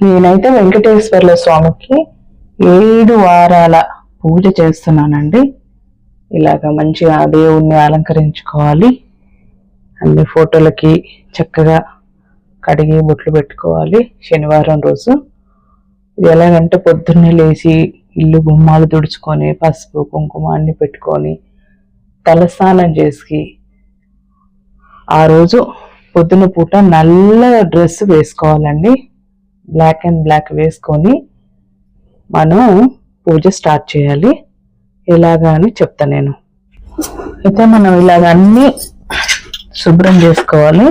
నేనైతే వెంకటేశ్వర్ల స్వామికి ఏడు వారాల పూజ చేస్తున్నానండి. ఇలాగ మంచిగా దేవుణ్ణి అలంకరించుకోవాలి. అన్ని ఫోటోలకి చక్కగా కడిగి బొట్లు పెట్టుకోవాలి శనివారం రోజు. ఇది ఎలాగంటే పొద్దున్నే లేచి ఇల్లు గుమ్మాలు తుడుచుకొని పసుపు కుంకుమ అన్ని పెట్టుకొని తలస్నానం చేసి ఆ రోజు పొద్దున పూట నల్ల డ్రెస్ వేసుకోవాలండి. బ్లాక్ అండ్ బ్లాక్ వేసుకొని మనం పూజ స్టార్ట్ చేయాలి. ఇలాగా అని చెప్తా నేను. అయితే మనం ఇలాగ అన్ని శుభ్రం చేసుకోవాలి.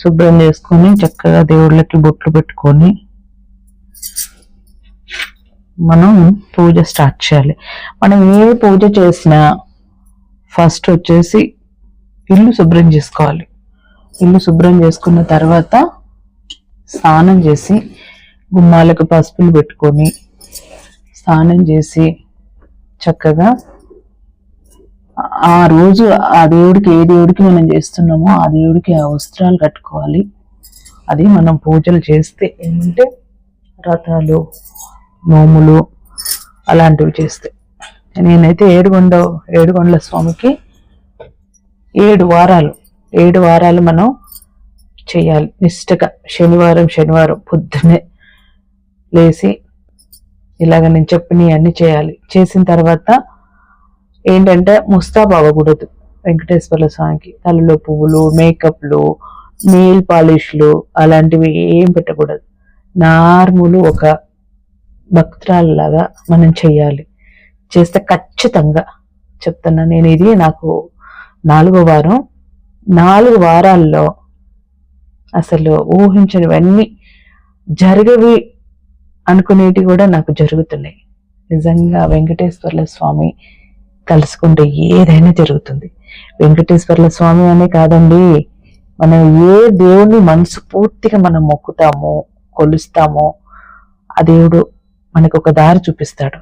శుభ్రం చేసుకొని చక్కగా దేవుళ్ళకి బొట్లు పెట్టుకొని మనం పూజ స్టార్ట్ చేయాలి. మనం ఏ పూజ చేసినా ఫస్ట్ వచ్చేసి ఇల్లు శుభ్రం చేసుకోవాలి. ఇల్లు శుభ్రం చేసుకున్న తర్వాత స్నానం చేసి గుమ్మాలకు పసుపులు పెట్టుకొని స్నానం చేసి చక్కగా ఆ రోజు ఆ దేవుడికి ఏ దేవుడికి మనం చేస్తున్నామో ఆ దేవుడికి ఆ వస్త్రాలు కట్టుకోవాలి. అది మనం పూజలు చేస్తే ఏంటంటే రథాలు నోములు అలాంటివి చేస్తే. నేనైతే ఏడుగొండ ఏడుగొండల స్వామికి ఏడు వారాలు ఏడు వారాలు మనం చేయాలి. నిష్టగా శనివారం శనివారం పొద్దున్నే లేచి ఇలాగ నేను చెప్పినవి అన్ని చేయాలి. చేసిన తర్వాత ఏంటంటే ముస్తాబ్ అవ్వకూడదు వెంకటేశ్వర స్వామికి. తలలో పువ్వులు మేకప్లు నెయిల్ పాలిష్లు అలాంటివి ఏం పెట్టకూడదు. నార్మల్ ఒక భక్తురాలలాగా మనం చెయ్యాలి చేస్తే ఖచ్చితంగా చెప్తున్నా నేను ఇది నాకు నాలుగో వారం. నాలుగు వారాల్లో అసలు ఊహించనివన్నీ జరగవి అనుకునేటి కూడా నాకు జరుగుతున్నాయి. నిజంగా వెంకటేశ్వర్ల స్వామి కలుసుకుంటే ఏదైనా జరుగుతుంది. వెంకటేశ్వర్ల స్వామి అనే కాదండి మనం ఏ దేవుణ్ణి మనసు పూర్తిగా మనం మొక్కుతామో కొలుస్తామో ఆ దేవుడు మనకు ఒక దారి చూపిస్తాడు.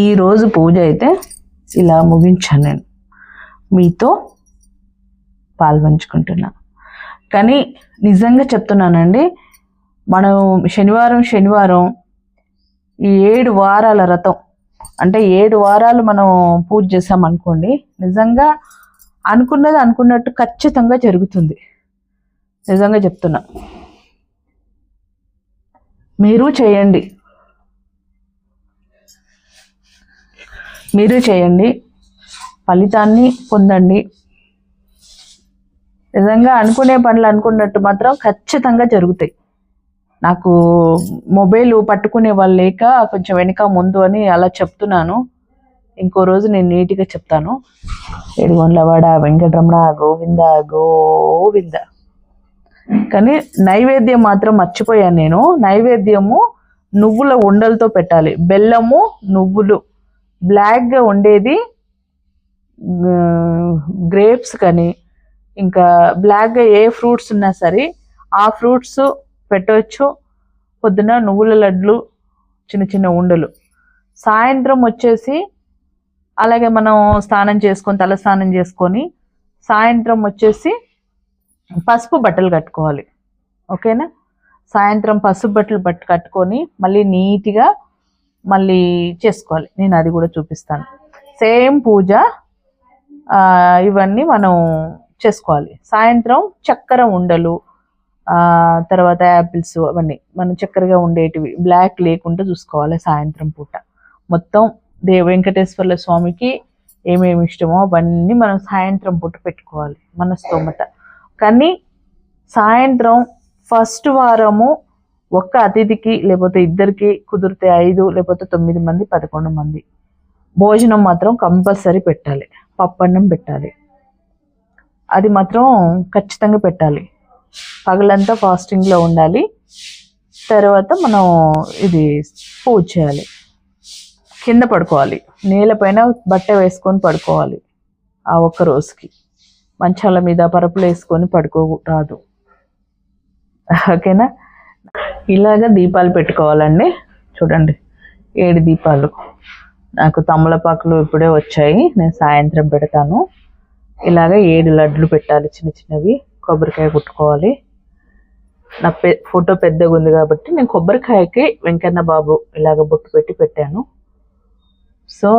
ఈరోజు పూజ అయితే ఇలా ముగించాను నేను. మీతో పాల్పంచుకుంటున్నా. కానీ నిజంగా చెప్తున్నానండి మనం శనివారం శనివారం ఈ ఏడు వారాల రథం అంటే ఏడు వారాలు మనం పూజ చేసామనుకోండి నిజంగా అనుకున్నది అనుకున్నట్టు ఖచ్చితంగా జరుగుతుంది. నిజంగా చెప్తున్నా. మీరు చేయండి. మీరు చేయండి. ఫలితాన్ని పొందండి. నిజంగా అనుకునే పనులు అనుకున్నట్టు మాత్రం ఖచ్చితంగా జరుగుతాయి. నాకు మొబైల్ పట్టుకునే వాళ్ళు లేక కొంచెం వెనక ముందు అని అలా చెప్తున్నాను. ఇంకో రోజు నేను నీట్గా చెప్తాను. ఏడుగొండ్లవాడ వెంకటరమణ గోవింద గోవింద. కానీ నైవేద్యం మాత్రం మర్చిపోయాను నేను. నైవేద్యము నువ్వుల ఉండలతో పెట్టాలి. బెల్లము నువ్వులు. బ్లాక్గా ఉండేది గ్రేప్స్ కానీ ఇంకా బ్లాక్గా ఏ ఫ్రూట్స్ ఉన్నా సరే ఆ ఫ్రూట్స్ పెట్టవచ్చు పొద్దున నువ్వుల లడ్లు చిన్న చిన్న ఉండలు. సాయంత్రం వచ్చేసి అలాగే మనం స్నానం చేసుకొని తల స్నానం చేసుకొని సాయంత్రం వచ్చేసి పసుపు బట్టలు కట్టుకోవాలి. ఓకేనా? సాయంత్రం పసుపు బట్టలు పట్టు కట్టుకొని మళ్ళీ నీట్గా మళ్ళీ చేసుకోవాలి. నేను అది కూడా చూపిస్తాను. సేమ్ పూజ ఇవన్నీ మనం చేసుకోవాలి. సాయంత్రం చక్కెర ఉండలు తర్వాత యాపిల్స్ అవన్నీ. మనం చక్కెరగా ఉండేటివి. బ్లాక్ లేకుండా చూసుకోవాలి సాయంత్రం పూట. మొత్తం దే వెంకటేశ్వర్ల స్వామికి ఏమేమి ఇష్టమో అవన్నీ మనం సాయంత్రం పూట పెట్టుకోవాలి. మన స్తోమత కానీ సాయంత్రం ఫస్ట్ వారము ఒక్క అతిథికి లేకపోతే ఇద్దరికి కుదిరితే ఐదు లేకపోతే తొమ్మిది మంది పదకొండు మంది. భోజనం మాత్రం కంపల్సరీ పెట్టాలి. పప్పన్నం పెట్టాలి. అది మాత్రం ఖచ్చితంగా పెట్టాలి. పగలంతా ఫాస్టింగ్లో ఉండాలి. తర్వాత మనం ఇది పూజ చేయాలి. కింద పడుకోవాలి. నేలపైన బట్ట వేసుకొని పడుకోవాలి. ఆ ఒక్క రోజుకి. మంచాల మీద పరుపులు వేసుకొని పడుకోరాదు. ఓకేనా? ఇలాగ దీపాలు పెట్టుకోవాలండి. చూడండి ఏడు దీపాలు. నాకు తమలపాకులు ఇప్పుడే వచ్చాయి. నేను సాయంత్రం పెడతాను. ఇలాగ ఏడు లడ్లు పెట్టాలి చిన్న చిన్నవి. కొబ్బరికాయ కుట్టుకోవాలి. నా పె ఫోటో పెద్దగా ఉంది కాబట్టి నేను కొబ్బరికాయకి వెంకన్న బాబు ఇలాగ బొట్టు పెట్టి పెట్టాను. సో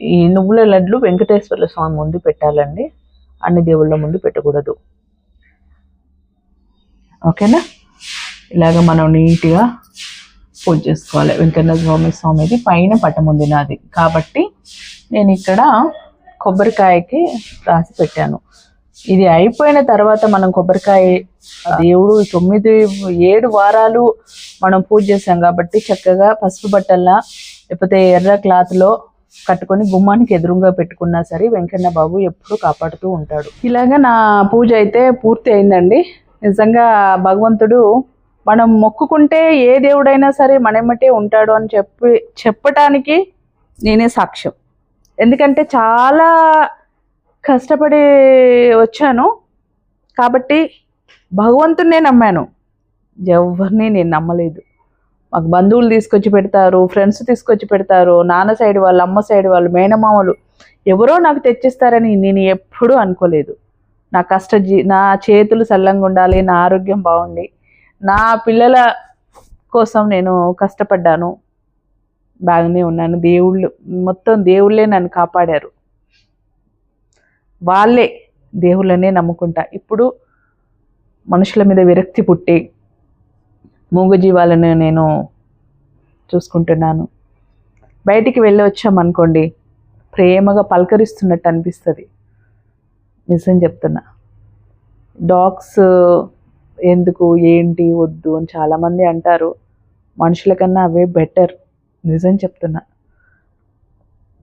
ఈ నువ్వుల లడ్లు వెంకటేశ్వర్ల స్వామి ముందు పెట్టాలండి. అన్ని దేవుళ్ళ ముందు పెట్టకూడదు. ఓకేనా? ఇలాగ మనం నీట్గా పూజ చేసుకోవాలి. వెంకన్న స్వామి స్వామిది పైన పటం ఉంది నాది. కాబట్టి నేను ఇక్కడ కొబ్బరికాయకి రాసి పెట్టాను. ఇది అయిపోయిన తర్వాత మనం కొబ్బరికాయ దేవుడు తొమ్మిది ఏడు వారాలు మనం పూజ చేసాం కాబట్టి చక్కగా పసుపు బట్టల్లా లేకపోతే ఎర్ర క్లాత్లో కట్టుకొని గుమ్మానికి ఎదురుగా పెట్టుకున్నా సరే వెంకన్న బాబు ఎప్పుడు కాపాడుతూ ఉంటాడు. ఇలాగా నా పూజ అయితే పూర్తి అయిందండి. నిజంగా భగవంతుడు మనం మొక్కుకుంటే ఏ దేవుడైనా సరే మనెమ్మటే ఉంటాడు అని చెప్పి చెప్పటానికి నేనే సాక్ష్యం. ఎందుకంటే చాలా కష్టపడి వచ్చాను కాబట్టి భగవంతుడినే నమ్మాను. ఎవరిని నేను నమ్మలేదు. మాకు బంధువులు తీసుకొచ్చి పెడతారు ఫ్రెండ్స్ తీసుకొచ్చి పెడతారు నాన్న సైడ్ వాళ్ళు అమ్మ సైడ్ వాళ్ళు మేనమామలు ఎవరో నాకు తెచ్చిస్తారని నేను ఎప్పుడూ అనుకోలేదు. నా కష్ట జీ నా చేతులు సల్లంగా ఉండాలి నా ఆరోగ్యం బాగుండి నా పిల్లల కోసం నేను కష్టపడ్డాను. బాగానే ఉన్నాను. దేవుళ్ళు మొత్తం దేవుళ్ళే నన్ను కాపాడారు. వాళ్ళే దేవుళ్ళనే నమ్ముకుంటా. ఇప్పుడు మనుషుల మీద విరక్తి పుట్టి మూగజీవాలను నేను చూసుకుంటున్నాను. బయటికి వెళ్ళి వచ్చామనుకోండి ప్రేమగా పలకరిస్తున్నట్టు అనిపిస్తుంది. నిజం చెప్తున్నా. డాగ్స్ ఎందుకు ఏంటి వద్దు అని చాలామంది అంటారు. మనుషుల కన్నా అవే బెటర్. నిజం చెప్తున్నా.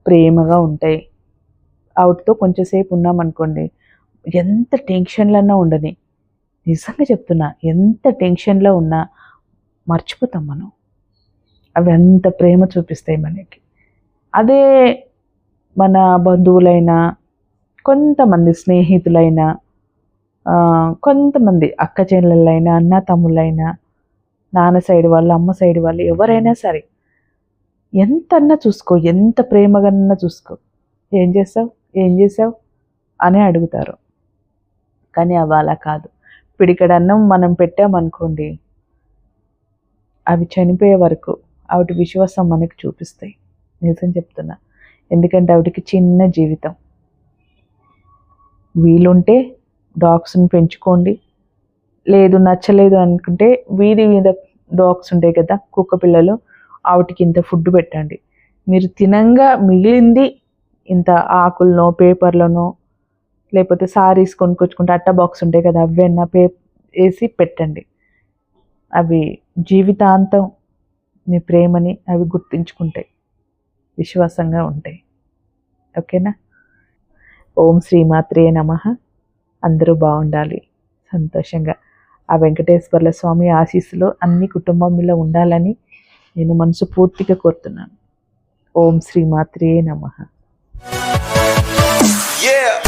ప్రేమగా ఉంటాయి. వాటితో కొంచెంసేపు ఉన్నామనుకోండి ఎంత టెన్షన్లన్నా ఉండని. నిజంగా చెప్తున్నా ఎంత టెన్షన్లో ఉన్నా మర్చిపోతాం మనం. అవి అంత ప్రేమ చూపిస్తాయి మనకి. అదే మన బంధువులైనా కొంతమంది స్నేహితులైనా కొంతమంది అక్క చెల్లెళ్ళైనా అన్న తమ్ముళ్ళైనా నాన్న సైడ్ వాళ్ళు అమ్మ సైడ్ వాళ్ళు ఎవరైనా సరే ఎంత అన్నా చూసుకో ఎంత ప్రేమగా చూసుకో. ఏం చేసావు ఏం చేసావు అని అడుగుతారు. కానీ అవి అలా కాదు. పిడికడ అన్నం మనం పెట్టామనుకోండి అవి చనిపోయే వరకు వాటి విశ్వాసం మనకి చూపిస్తాయి. నిజం చెప్తున్నా. ఎందుకంటే వాటికి చిన్న జీవితం. వీలుంటే డాగ్స్ని పెంచుకోండి. లేదు నచ్చలేదు అనుకుంటే వీధి మీద డాగ్స్ ఉంటాయి కదా కుక్క పిల్లలు ఆవిటికి ఇంత ఫుడ్ పెట్టండి. మీరు తినంగా మిగిలింది ఇంత ఆకులనో పేపర్లనో లేకపోతే సారీస్ కొనుక్కొచ్చుకుంటే అట్ట బాక్స్ ఉంటాయి కదా అవన్నా పే వేసి పెట్టండి. అవి జీవితాంతం మీ ప్రేమని అవి గుర్తించుకుంటాయి. విశ్వాసంగా ఉంటాయి. ఓకేనా? ఓం శ్రీమాత్రే నమ. అందరూ బాగుండాలి. సంతోషంగా. ఆ వెంకటేశ్వర్ల స్వామి ఆశీస్సులో అన్ని కుటుంబంలో ఉండాలని నేను మనసు పూర్తిగా కోరుతున్నాను. ఓం శ్రీమాత్రే నమ. Yeah.